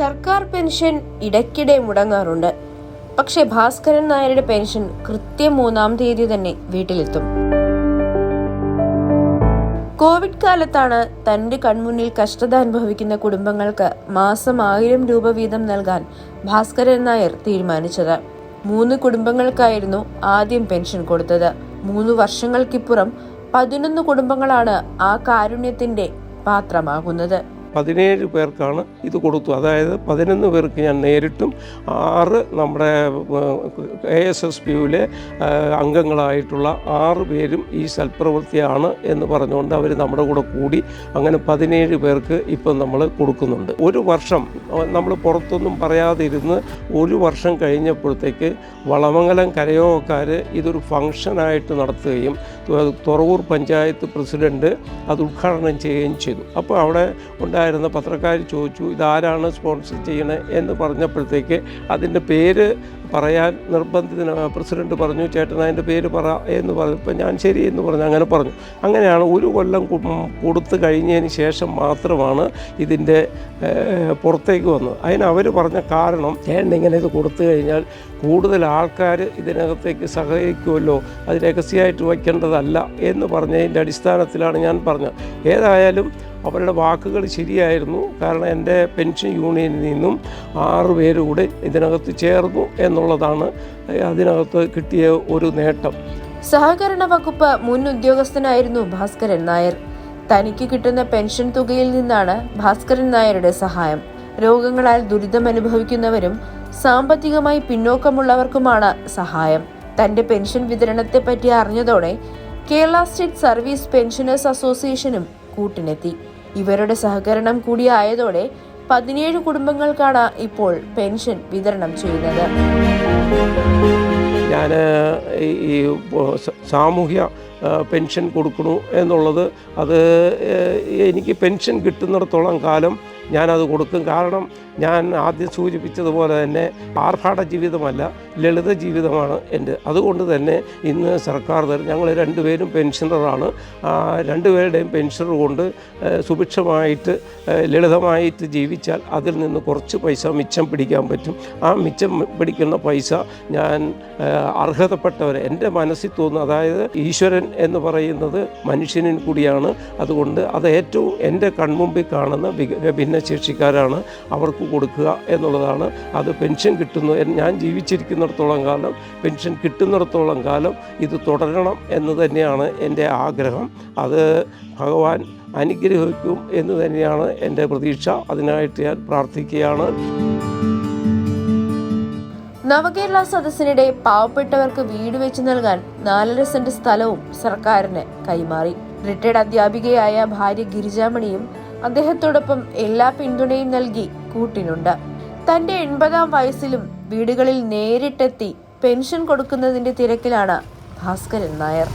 Pension ഇടയ്ക്കിടെ മുടങ്ങാറുണ്ട്. പക്ഷെ ഭാസ്കരൻ നായരുടെ പെൻഷൻ കൃത്യം മൂന്നാം തീയതി തന്നെ വീട്ടിലെത്തും. കോവിഡ് കാലത്താണ് തന്റെ കൺമുന്നിൽ കഷ്ടത അനുഭവിക്കുന്ന കുടുംബങ്ങൾക്ക് മാസം ആയിരം രൂപ വീതം നൽകാൻ ഭാസ്കരൻ നായർ തീരുമാനിച്ചത്. മൂന്ന് കുടുംബങ്ങൾക്കായിരുന്നു ആദ്യം പെൻഷൻ കൊടുത്തത്. മൂന്ന് വർഷങ്ങൾക്കിപ്പുറം പതിനൊന്ന് കുടുംബങ്ങളാണ് ആ കാരുണ്യത്തിന്റെ പാത്രമാകുന്നത്. പതിനേഴ് പേർക്കാണ് ഇത് കൊടുത്തു. അതായത് പതിനൊന്ന് പേർക്ക് ഞാൻ നേരിട്ടും ആറ് നമ്മുടെ എ എസ് എസ് പി യുവിലെ അംഗങ്ങളായിട്ടുള്ള ആറ് പേരും ഈ സൽപ്രവൃത്തിയാണ് എന്ന് പറഞ്ഞുകൊണ്ട് അവർ നമ്മുടെ കൂടെ കൂടി അങ്ങനെ പതിനേഴ് പേർക്ക് ഇപ്പം നമ്മൾ കൊടുക്കുന്നുണ്ട്. ഒരു വർഷം നമ്മൾ പുറത്തൊന്നും പറയാതിരുന്ന് ഒരു വർഷം കഴിഞ്ഞപ്പോഴത്തേക്ക് വളമംഗലം കരയോഗക്കാർ ഇതൊരു ഫംഗ്ഷനായിട്ട് നടത്തുകയും തുറവൂർ പഞ്ചായത്ത് പ്രസിഡന്റ് അത് ഉദ്ഘാടനം ചെയ്യുകയും ചെയ്തു. അപ്പോൾ അവിടെ ഉണ്ടായിരുന്ന പത്രക്കാർ ചോദിച്ചു ഇതാരാണ് സ്പോൺസർ ചെയ്യണേ? എന്ന് പറഞ്ഞപ്പോഴത്തേക്ക് അതിന്റെ പേര് പറയാൻ നിർബന്ധിതന പ്രസിഡന്റ് പറഞ്ഞു ചേട്ടൻ അതിന്റെ പേര് പറ എന്ന് പറഞ്ഞപ്പോൾ ഞാൻ ശരി എന്ന് പറഞ്ഞു അങ്ങനെ പറഞ്ഞു. അങ്ങനെയാണ് ഒരു കൊല്ലം കൊടുത്തു കഴിഞ്ഞതിന് ശേഷം മാത്രമാണ് ഇതിന്റെ പുറത്തേക്ക് വന്നത്. അതിന് അവർ പറഞ്ഞ കാരണം ചേട്ടൻ ഇങ്ങനെ ഇത് കൊടുത്തു കഴിഞ്ഞാൽ കൂടുതൽ ആൾക്കാർ ഇതിനകത്തേക്ക് സഹകരിക്കുമല്ലോ അത് രഹസ്യമായിട്ട് വയ്ക്കേണ്ടതല്ല എന്ന് പറഞ്ഞതിന്റെ അടിസ്ഥാനത്തിലാണ് ഞാൻ പറഞ്ഞത്. ഏതായാലും അവരുടെ വാക്കുകൾ ശരിയായിരുന്നു. കാരണം എന്റെ പെൻഷൻ യൂണിയനിൽ നിന്നും ആറ് പേര് ഇതിനകത്ത് ചേർന്നു എന്നുള്ളതാണ് അതിനകത്ത് കിട്ടിയ ഒരു നേട്ടം. സഹകരണ വകുപ്പ് മുൻ ഉദ്യോഗസ്ഥനായിരുന്നു ഭാസ്കരൻ നായർ. തനിക്ക് കിട്ടുന്ന പെൻഷൻ തുകയിൽ നിന്നാണ് ഭാസ്കരൻ നായരുടെ സഹായം. രോഗങ്ങളാൽ ദുരിതമനുഭവിക്കുന്നവരും സാമ്പത്തികമായി പിന്നോക്കമുള്ളവർക്കുമാണ് സഹായം. തന്റെ പെൻഷൻ വിതരണത്തെ പറ്റി അറിഞ്ഞതോടെ കേരള സ്റ്റേറ്റ് സർവീസ് പെൻഷനേഴ്സ് അസോസിയേഷനും കൂട്ടിനെത്തി. ഇവരുടെ സഹകരണം കൂടിയായതോടെ പതിനേഴ് കുടുംബങ്ങൾക്കാണ് ഇപ്പോൾ പെൻഷൻ വിതരണം ചെയ്യുന്നത്. ഞാൻ ഈ സാമൂഹ്യ പെൻഷൻ കൊടുക്കണു എന്നുള്ളത് അത് എനിക്ക് പെൻഷൻ കിട്ടുന്നിടത്തോളം കാലം ഞാനത് കൊടുക്കും. കാരണം ഞാൻ ആദ്യം സൂചിപ്പിച്ചതുപോലെ തന്നെ ആർഭാട ജീവിതമല്ല ലളിത ജീവിതമാണ് എന്റെ. അതുകൊണ്ട് തന്നെ ഇന്ന് സർക്കാർ തരും. ഞങ്ങൾ രണ്ടുപേരും പെൻഷനറാണ്. രണ്ടുപേരുടെയും പെൻഷനർ കൊണ്ട് സുഭിക്ഷമായിട്ട് ലളിതമായിട്ട് ജീവിച്ചാൽ അതിൽ നിന്ന് കുറച്ച് പൈസ മിച്ചം പിടിക്കാൻ പറ്റും. ആ മിച്ചം പിടിക്കുന്ന പൈസ ഞാൻ അർഹതപ്പെട്ടവർ എന്റെ മനസ്സിൽ തോന്നുന്നു അതായത് ഈശ്വരൻ എന്ന് പറയുന്നത് മനുഷ്യനും കൂടിയാണ്. അതുകൊണ്ട് അത് ഏറ്റവും എന്റെ കൺമുമ്പിൽ കാണുന്ന വിക- ഭിന്നശേഷിക്കാരാണ് അവർക്ക് കൊടുക്കുക എന്നുള്ളതാണ്. അത് പെൻഷൻ കിട്ടുന്നു ഞാൻ ജീവിച്ചിരിക്കുന്നിടത്തോളം കാലം പെൻഷൻ കിട്ടുന്നിടത്തോളം കാലം ഇത് തുടരണം എന്ന് തന്നെയാണ് എന്റെ ആഗ്രഹം. അത് ഭഗവാൻ അനുഗ്രഹിക്കും എന്ന് തന്നെയാണ് എന്റെ പ്രതീക്ഷ. അതിനായിട്ട് ഞാൻ പ്രാർത്ഥിക്കുകയാണ്. നവകേരള സദസ്സിനിടെ പാവപ്പെട്ടവർക്ക് വീട് വെച്ച് നൽകാൻ നാലര സെന്റ് സ്ഥലവും സർക്കാരിന് കൈമാറി. റിട്ടയർഡ് അധ്യാപികയായ ഭാര്യ ഗിരിജാമണിയും അദ്ദേഹത്തോടൊപ്പം എല്ലാ പിന്തുണയും നൽകി കൂട്ടിനുണ്ട്. തന്റെ എൺപതാം വയസ്സിലും വീടുകളിൽ നേരിട്ടെത്തി പെൻഷൻ കൊടുക്കുന്നതിന്റെ തിരക്കിലാണ് ഭാസ്കരൻ നായർ.